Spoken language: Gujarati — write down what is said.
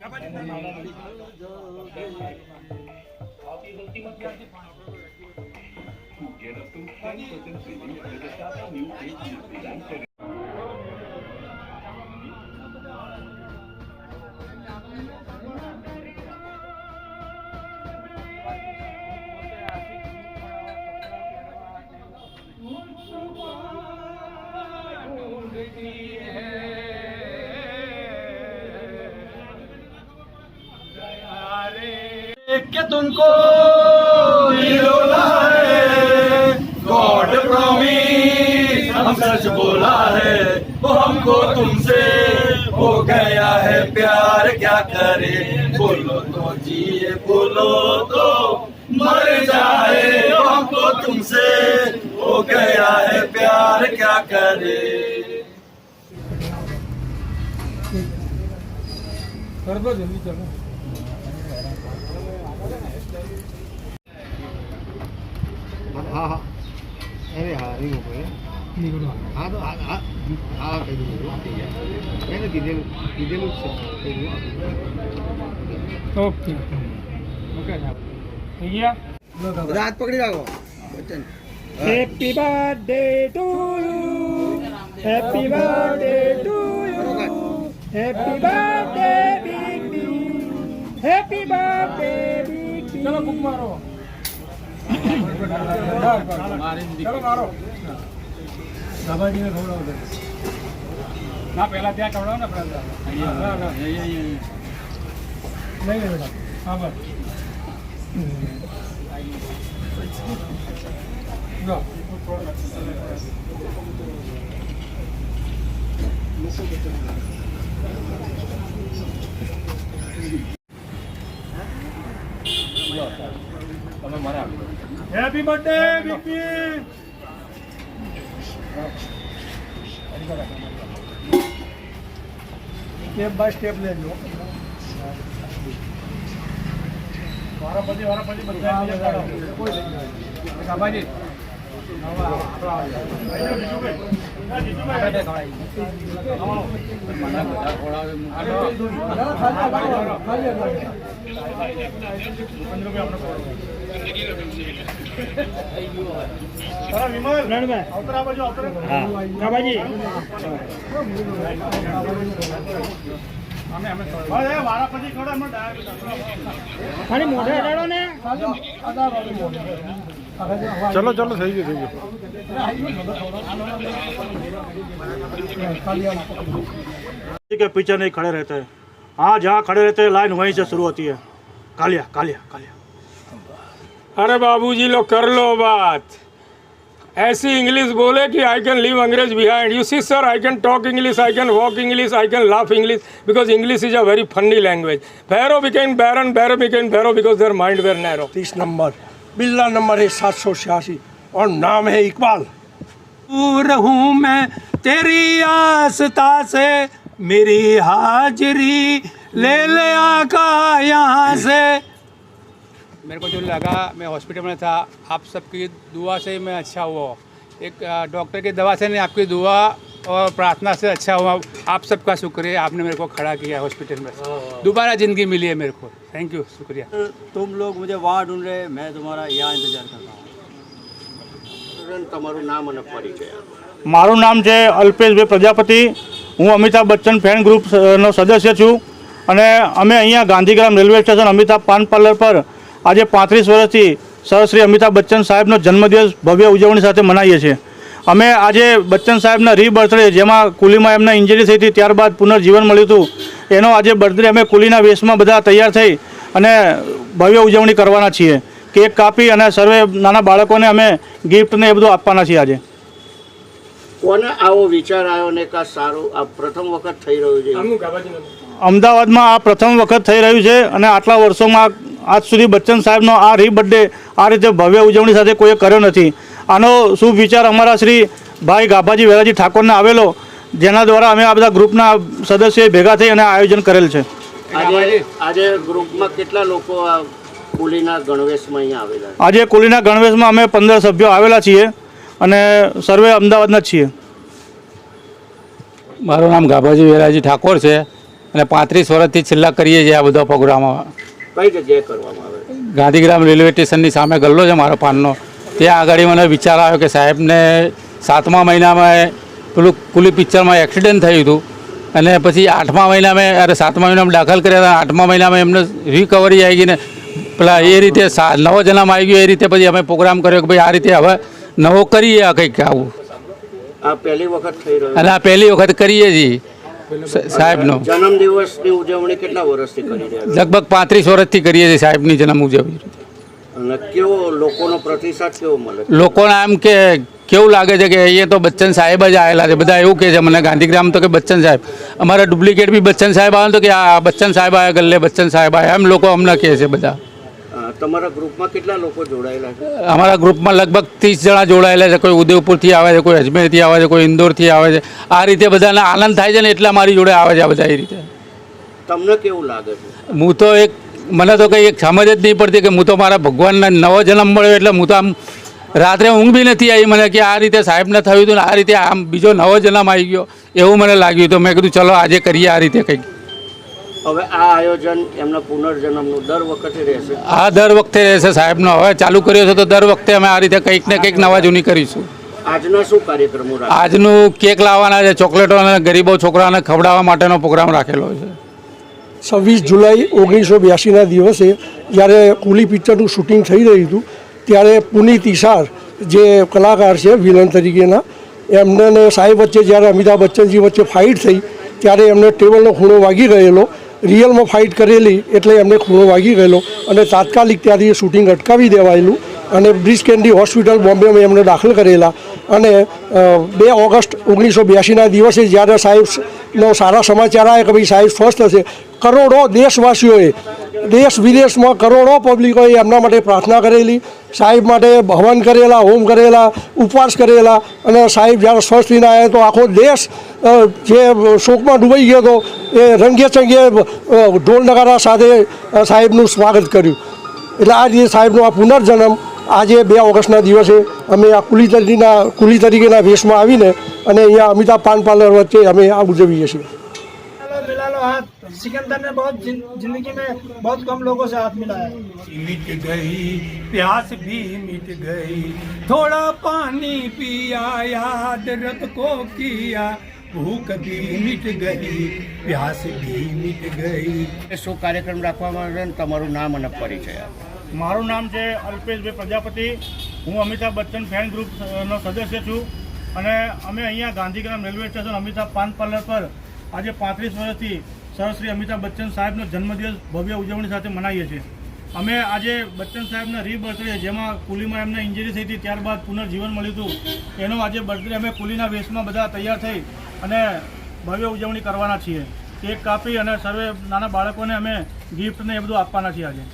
Cuộc giải đập tung sáng cho tinh sĩ những người đã sát miếu kỹ nhiều tỷ đáng cho Yeah. कि तुमको गॉड प्रॉमिस हम सच बोला है, वो हमको तुमसे हो गया है प्यार, क्या करे? बोलो तो जिए, बोलो तो मर जाए, वो हमको तुमसे हो गया है प्यार, क्या करे? कर दो जल्दी चलो। હા હા. અરે હા ઓ નીકળો હા? તો હા હા. હા કહી દીધું એને કીધેલું કીધેલું જ છે. ઓકે. ઓકે થઈ ગયા? હાથ પકડી રાખો. Bachchan happy birthday to you happy birthday to you happy birthday big B happy birthday big B ચલો કુક મારો ચલો મારો બાબાજીને ખવડાવો દે. ના પહેલા ત્યાં ખવડાવો ને નહીં બેટા હા. બસ happy birthday big step by step લેજો વારા પછી વારા પછી બધા. ખાલી મોઢે અડાડો ને ચલો ચલો થઈ ગયું થઈ के पीछे नहीं खड़े रहते हैं हाँ जहाँ खड़े रहते हैं लाइन वहीं से शुरू होती है कालिया कालिया कालिया अरे बाबूजी लोग कर लो बात। ऐसी इंग्लिश बोले कि आई कैन लीव अंग्रेज़ behind you see sir I can talk English I can walk English I can laugh English because English is a very funny language Bhairon becomes baron baron becomes Bhairon because their mind were narrow तीस नंबर बिल्ला नंबर है सात सौ छियासी और नाम है इकबाल। दूर हूँ मैं तेरी आस्था से मेरी हाजरी ले ले आका यहाँ से। मेरे को जो लगा मैं हॉस्पिटल में था आप सबकी दुआ से ही मैं अच्छा हुआ एक अ, डॉक्टर की दवा से नहीं आपकी दुआ और प्रार्थना से अच्छा हुआ आप सबका शुक्रिया आपने मेरे को खड़ा किया हॉस्पिटल में दोबारा ज़िंदगी मिली है मेरे को थैंक यू शुक्रिया तुम लोग मुझे वहाँ ढूंढ रहे हैं, मैं तुम्हारा यहाँ इंतजार कर रहा हूँ તમારું નામ અને પરિચય મારું નામ છે અલ્પેશભાઈ પ્રજાપતિ હું અમિતાભ બચ્ચન ફેન ગ્રુપ નો સદસ્ય છું અને અમે અહીંયા Gandhigram railway station Amitabh paan parlour પર આજે પાંત્રીસ વર્ષથી સર શ્રી અમિતાભ બચ્ચન સાહેબનો જન્મદિવસ ભવ્ય ઉજવણી સાથે મનાવીએ છીએ. અમે આજે બચ્ચન સાહેબના રીબર્થડે જેમાં કુલીમાં એમને ઇન્જરી થઈ હતી ત્યારબાદ પુનર્જીવન મળ્યું હતું. એનો આજે બર્થડે અમે કુલીના વેશમાં બધા તૈયાર થઈ અને ભવ્ય ઉજવણી કરવાના છીએ. કેક કાપી અને સર્વે નાના બાળકોને અમે ગિફ્ટ ને એ બધું આપવાના છીએ આજે. કોને આવો વિચાર આવ્યો ને કે સારું? આ પ્રથમ વખત થઈ રહ્યું છે. અમદાવાદમાં આ પ્રથમ વખત થઈ રહ્યું છે અને આટલા વર્ષોમાં આજ સુધી બચ્ચન સાહેબનો આ રી બર્થડે આ રીતે ભવ્ય ઉજવણી સાથે કોઈએ કર્યો નથી. આનો શુભ વિચાર અમારા શ્રી ભાઈ ગાભાજી વેરાજી ઠાકોરને આવેલો જેના દ્વારા અમે આ બધા ગ્રુપના સદસ્યોએ ભેગા થઈ અને આયોજન કરેલ છે. આજે આજે ગ્રુપમાં કેટલા લોકો કુલીના ગણવેશમાં અહીંયા આવેલા આજે કુલીના ગણવેશમાં અમે પંદર સભ્યો આવેલા છીએ અને સર્વે અમદાવાદના જ છીએ. મારું નામ ગાભાજી વેરાજી ઠાકોર છે અને પાંત્રીસ વર્ષથી છેલ્લા કરીએ છીએ આ બધા પ્રોગ્રામો. કઈ જગ્યાએ કરવામાં આવે ગાંધીગ્રામ રેલવે સ્ટેશનની સામે ગલ્લો છે મારો પાનનો. ત્યાં આગળ મને વિચાર આવ્યો કે સાહેબને સાતમા મહિનામાં પેલું કુલી પિક્ચરમાં એક્સિડન્ટ થયું હતું. અને પછી આઠમા મહિનામાં અરે સાતમા મહિનામાં દાખલ કર્યા હતા. આઠમા મહિનામાં એમને રિકવરી આવી ગઈ ને પેલા એ રીતે નવો જન્મ આવી ગયો એ રીતે પછી અમે પ્રોગ્રામ કર્યો કે ભાઈ આ રીતે હવે નવો કરીએ આ કંઈક આવું. આ પહેલી વખત થઈ રહ્યું અને આ પહેલી વખત કરીએ છીએ. સાહેબનો. જન્મ ઉજવણી કેટલા વર્ષથી કરી રહ્યા લગભગ પાંત્રીસ વર્ષથી કરીએ છીએ સાહેબની જન્મ ઉજવણી. લોકોના કેવો લોકોનો પ્રતિસાદ કેવો મળે? લોકોને આમ કે કેવું લાગે છે કે અહીંયા તો બચ્ચન સાહેબ જ આવેલા છે. બધા એવું કહે છે મને ગાંધીગ્રામ તો કે બચ્ચન સાહેબ. અમારા ડુપ્લિકેટ બી બચ્ચન સાહેબ આવે તો કે આ બચ્ચન સાહેબ આવ્યા ગલ્લે બચ્ચન સાહેબ આવ્યા એમ લોકો અમને કહે છે બધા. તમારા ગ્રુપમાં કેટલા લોકો જોડાયેલા છે? અમારા ગ્રુપમાં લગભગ ત્રીસ જણા જોડાયેલા છે. કોઈ ઉદયપુરથી આવે છે કોઈ અજમેરથી આવે છે કોઈ ઇન્દોરથી આવે છે. આ રીતે બધાને આનંદ થાય છે ને એટલે મારી જોડે આવે છે આ બધા એ રીતે. તમને કેવું લાગે છે? હું તો એક મને તો કંઈ એક સમજ જ નહીં પડતી કે હું તો મારા ભગવાનના નવો જન્મ મળ્યો એટલે હું તો આમ રાત્રે ઊંઘ બી નથી આવી મને કે આ રીતે સાહેબને થયું હતું ને આ રીતે આમ બીજો નવો જન્મ આવી ગયો. એવું મને લાગ્યું તો મેં કીધું ચલો આજે કરીએ આ રીતે કંઈક. હવે આ આયોજન એમના પુનર્જન્મનું દર વખતે રહેશે. આ દર વખતે રહેશે સાહેબનો હવે ચાલુ કર્યો છે તો દર વખતે અમે આ રીતે કંઈક ને કંઈક નવા જૂની કરીશું. આજના શું કાર્યક્રમો આજનું કેક લાવવાના છે ચોકલેટો અને ગરીબો છોકરાઓને ખવડાવવા માટેનો પ્રોગ્રામ રાખેલો છે. છવ્વીસ જુલાઈ ઓગણીસો બ્યાસીના દિવસે જ્યારે કુલી પિક્ચરનું શૂટિંગ થઈ રહ્યું હતું ત્યારે પુનિત ઈશાર જે કલાકાર છે વિલન તરીકેના એમને સાહેબ વચ્ચે જ્યારે અમિતાભ બચ્ચનજી વચ્ચે ફાઇટ થઈ ત્યારે એમને ટેબલનો ખૂણો વાગી ગયેલો રિયલમાં ફાઇટ કરેલી એટલે એમને ખૂણો વાગી ગયેલો અને તાત્કાલિક ત્યાંથી શૂટિંગ અટકાવી દેવાયેલું અને બ્રિજ કેન્ડી હોસ્પિટલ બોમ્બેમાં એમને દાખલ કરેલા અને બે ઓગસ્ટ ઓગણીસો બ્યાસીના દિવસે જ્યારે સાહેબનો સારા સમાચાર આવ્યા કે ભાઈ સાહેબ સ્વસ્થ છે કરોડો દેશવાસીઓએ દેશ વિદેશમાં કરોડો પબ્લિકોએ એમના માટે પ્રાર્થના કરેલી, સાહેબ માટે હવન કરેલા, હોમ કરેલા, ઉપવાસ કરેલા અને સાહેબ જ્યારે સ્વસ્થ થઈને આવ્યા તો આખો દેશ જે શોકમાં ડૂબાઈ ગયો હતો, એ રંગે ચંગે ઢોલ નગારા સાથે સાહેબનું સ્વાગત કર્યું. એટલે આ રીતે સાહેબનો આ પુનર્જન્મ, આજે બે ઓગસ્ટના દિવસે અમે આ કુલી તરીકેના કુલી તરીકેના વેશમાં આવીને અને અહીંયા અમિતાભ પાન પાર્લર વચ્ચે અમે આ ઉજવીએ છીએ. मिला लो हाथ सिकंदर ने बहुत जिन- जिंदगी में बहुत कम लोगों से हाथ मिलाया मिट गई प्यास भी मिट गई थोड़ा पानी पिया याद रत को किया भूख भी मिट गई प्यास भी मिट गई શું કાર્યક્રમ રાખવામાં આવે છે અને તમારું નામ અને પરિચય આપો. મારું નામ છે અલ્પેશભાઈ પ્રજાપતિ હું અમિતાભ બચ્ચન ફેન ગ્રુપ અ, નો સદસ્ય છું અને અમે અહીંયા Gandhigram railway station Amitabh paan parlour પર આજે પાંત્રીસ વર્ષથી સર શ્રી અમિતાભ બચ્ચન સાહેબનો જન્મદિવસ ભવ્ય ઉજવણી સાથે મનાવીએ છીએ. અમે આજે બચ્ચન સાહેબના રીબર્થડે, જેમાં કુલીમાં એમને ઇન્જરી થઈ હતી, ત્યારબાદ પુનર્જીવન મળ્યું હતું. એનો આજે બર્થડે અમે કુલીના વેશમાં બધા તૈયાર થઈ અને ભવ્ય ઉજવણી કરવાના છીએ. કેક કાપી અને સર્વે નાના બાળકોને અમે ગિફ્ટ ને એ બધું આપવાના છીએ આજે.